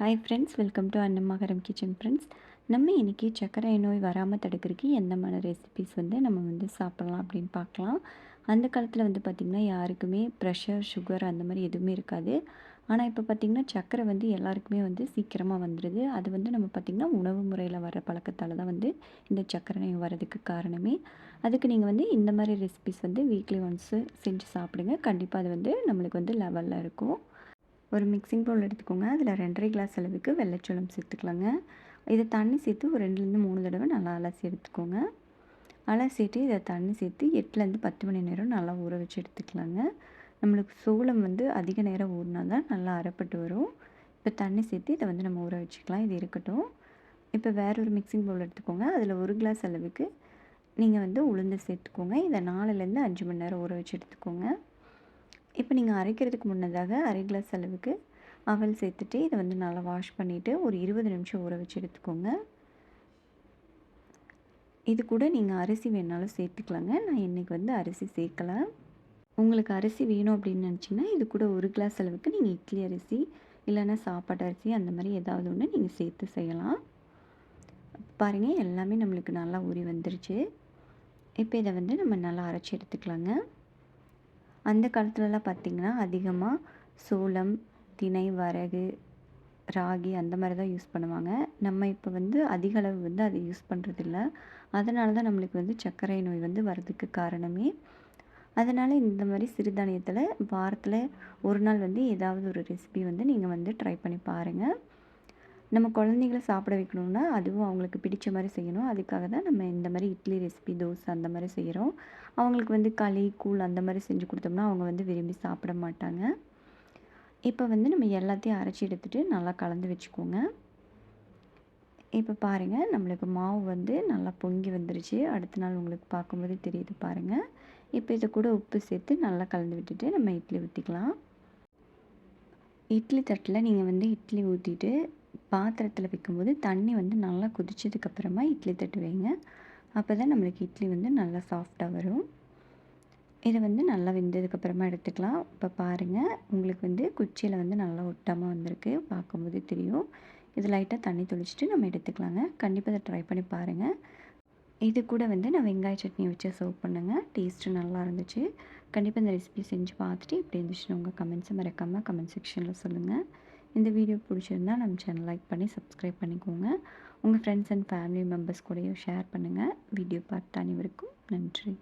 Hi friends welcome to Annamagaram kitchen friends நம்ம இன்றைக்கி சர்க்கரை நோய் வராமல் தடுக்கிறதுக்கு எந்த மாதிரி ரெசிபிஸ் வந்து நம்ம வந்து சாப்பிட்லாம் அப்படின்னு பார்க்கலாம். அந்த காலத்தில் வந்து பார்த்திங்கன்னா யாருக்குமே ப்ரெஷர் சுகர் அந்த மாதிரி எதுவுமே இருக்காது. ஆனால் இப்போ பார்த்திங்கன்னா சர்க்கரை வந்து எல்லாருக்குமே வந்து சீக்கிரமாக வந்துடுது அது வந்து நம்ம பார்த்திங்கன்னா உணவு முறையில் வர பழக்கத்தால் தான் வந்து இந்த சர்க்கரை நோய் வரதுக்கு காரணமே. அதுக்கு நீங்கள் வந்து இந்த மாதிரி ரெசிபிஸ் வந்து வீக்லி ஒன்ஸு செஞ்சு சாப்பிடுங்க. கண்டிப்பாக அது வந்து நம்மளுக்கு வந்து லெவலில் இருக்கும். ஒரு மிக்சிங் பவுல் எடுத்துக்கோங்க. அதில் ரெண்டரை கிளாஸ் அளவுக்கு வெள்ளைச்சோளம் சேர்த்துக்கலாங்க. இதை தண்ணி சேர்த்து ஒரு ரெண்டுலேருந்து மூணு தடவை நல்லா அலசி எடுத்துக்கோங்க. அலசிட்டு இதை தண்ணி சேர்த்து எட்டுலேருந்து பத்து மணி நேரம் நல்லா ஊற வச்சு எடுத்துக்கலாங்க. நம்மளுக்கு சோளம் வந்து அதிக நேரம் ஊறினா தான் நல்லா அரைப்பட்டு வரும். இப்போ தண்ணி சேர்த்து இதை வந்து நம்ம ஊற வச்சுக்கலாம். இது இருக்கட்டும். இப்போ வேற ஒரு மிக்சிங் பவுல் எடுத்துக்கோங்க. அதில் ஒரு கிளாஸ் அளவுக்கு நீங்கள் வந்து உளுந்து சேர்த்துக்கோங்க. இதை நாலுலேருந்து அஞ்சு மணி நேரம் ஊற வச்சு எடுத்துக்கோங்க. இப்போ நீங்கள் அரைக்கிறதுக்கு முன்னதாக அரை கிளாஸ் அளவுக்கு அவல் சேர்த்துட்டு இதை வந்து நல்லா வாஷ் பண்ணிவிட்டு ஒரு இருபது நிமிஷம் ஊற வச்சு எடுத்துக்கோங்க. இது கூட நீங்கள் அரிசி வேணாலும் சேர்த்துக்கலாங்க. நான் இன்றைக்கி வந்து அரிசி சேர்க்கலை உங்களுக்கு அரிசி வேணும் அப்படின்னு நினச்சிங்கன்னா இது கூட ஒரு கிளாஸ் அளவுக்கு நீங்கள் இட்லி அரிசி இல்லைன்னா சாப்பாடு அரிசி அந்த மாதிரி ஏதாவது ஒன்று நீங்கள் சேர்த்து செய்யலாம். பாருங்கள் எல்லாமே நம்மளுக்கு நல்லா ஊறி வந்துருச்சு. இப்போ இதை வந்து நம்ம நல்லா அரைச்சி எடுத்துக்கலாங்க. அந்த காலத்துலலாம் பார்த்திங்கன்னா அதிகமாக சோளம் திணை வரகு ராகி அந்த மாதிரி தான் யூஸ் பண்ணுவாங்க. நம்ம இப்போ வந்து அதிக அளவு வந்து அதை யூஸ் பண்ணுறதில்ல அதனால தான் நம்மளுக்கு வந்து சர்க்கரை நோய் வந்து வர்றதுக்கு காரணமே. அதனால் இந்த மாதிரி சிறுதானியத்தில் வாரத்தில் ஒரு நாள் வந்து ஏதாவது ஒரு ரெசிபி வந்து நீங்கள் வந்து ட்ரை பண்ணி பாருங்கள் நம்ம குழந்தைங்கள சாப்பிட வைக்கணும்னா அதுவும் அவங்களுக்கு பிடிச்ச மாதிரி செய்யணும். அதுக்காக தான் நம்ம இந்த மாதிரி இட்லி ரெசிபி தோசை அந்த மாதிரி செய்கிறோம் அவங்களுக்கு வந்து களி கூழ் அந்த மாதிரி செஞ்சு கொடுத்தோம்னா அவங்க வந்து விரும்பி சாப்பிட மாட்டாங்க. இப்போ வந்து நம்ம எல்லாத்தையும் அரைச்சி எடுத்துகிட்டு நல்லா கலந்து வச்சுக்கோங்க. இப்போ பாருங்கள் நம்மளுக்கு மாவு வந்து நல்லா பொங்கி வந்துருச்சு. அடுத்த நாள் உங்களுக்கு பார்க்கும்போது தெரியுது பாருங்கள் இப்போ இதை கூட உப்பு சேர்த்து நல்லா கலந்து விட்டுட்டு நம்ம இட்லி ஊற்றிக்கலாம் இட்லி தட்டில் நீங்கள் வந்து இட்லி ஊற்றிட்டு பாத்திரத்தில் வைக்கும்போது தண்ணி வந்து நல்லா கொதிச்சதுக்கப்புறமா இட்லி தட்டு வைங்க. அப்போ தான் நம்மளுக்கு இட்லி வந்து நல்லா சாஃப்டாக வரும். இதை வந்து நல்லா வெந்ததுக்கப்புறமா எடுத்துக்கலாம். இப்போ பாருங்கள் உங்களுக்கு வந்து குச்சியில் வந்து நல்லா ஒட்டாமல் வந்திருக்கு. பார்க்கும்போது தெரியும். இது லைட்டாக தண்ணி தொளிச்சிட்டு நம்ம எடுத்துக்கலாங்க. கண்டிப்பாக அதை ட்ரை பண்ணி பாருங்கள் இது கூட வந்து நான் வெங்காய சட்னி வச்சு சர்வ் பண்ணுங்கள் டேஸ்ட்டு நல்லா இருந்துச்சு. கண்டிப்பாக இந்த ரெசிபி செஞ்சு பார்த்துட்டு இப்படி இருந்துச்சுன்னு உங்கள் கமெண்ட்ஸை மறக்காமல் கமெண்ட் செக்ஷனில் சொல்லுங்கள் இந்த வீடியோ பிடிச்சிருந்தா நம்ம சேனல் லைக் பண்ணி சப்ஸ்கிரைப் பண்ணிக்கோங்க. உங்கள் ஃப்ரெண்ட்ஸ் அண்ட் ஃபேமிலி மெம்பர்ஸ் கூடயும் ஷேர் பண்ணுங்கள் வீடியோ பார்த்த அனைவருக்கும் நன்றி.